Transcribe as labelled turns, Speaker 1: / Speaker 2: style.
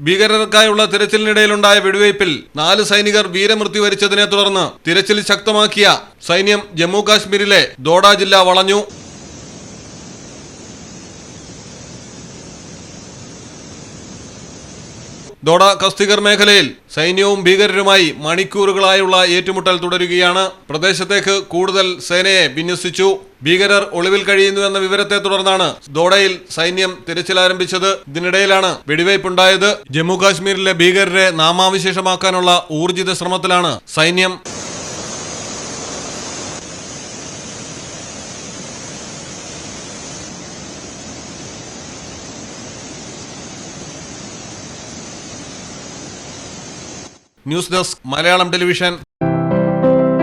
Speaker 1: ഭീകരർക്കായുള്ള തിരച്ചിലിനിടയിലുണ്ടായ വെടിവയ്പിൽ നാല് സൈനികർ വീരമൃത്യു വരിച്ചതിനെ തുടർന്ന് തിരച്ചിൽ ശക്തമാക്കിയ സൈന്യം ജമ്മു കാശ്മീരിലെ ദോഡ ജില്ല വളഞ്ഞു. ദോഡ കസ്തികർ മേഖലയിൽ സൈന്യവും ഭീകരരുമായി മണിക്കൂറുകളായുള്ള ഏറ്റുമുട്ടൽ തുടരുകയാണ്. പ്രദേശത്തേക്ക് കൂടുതൽ സേനയെ വിന്യസിച്ചു. ഭീകരർ ഒളിവിൽ കഴിയുന്നു എന്ന വിവരത്തെ തുടർന്നാണ് ദോഡയിൽ സൈന്യം തിരച്ചിൽ ആരംഭിച്ചത് ഇതിനിടയിലാണ് വെടിവയ്പുണ്ടായത്. ജമ്മു കാശ്മീരിലെ ഭീകരരെ നാമാവിശേഷമാക്കാനുള്ള ഊർജിത ശ്രമത്തിലാണ് സൈന്യം. News desk Malayalam television.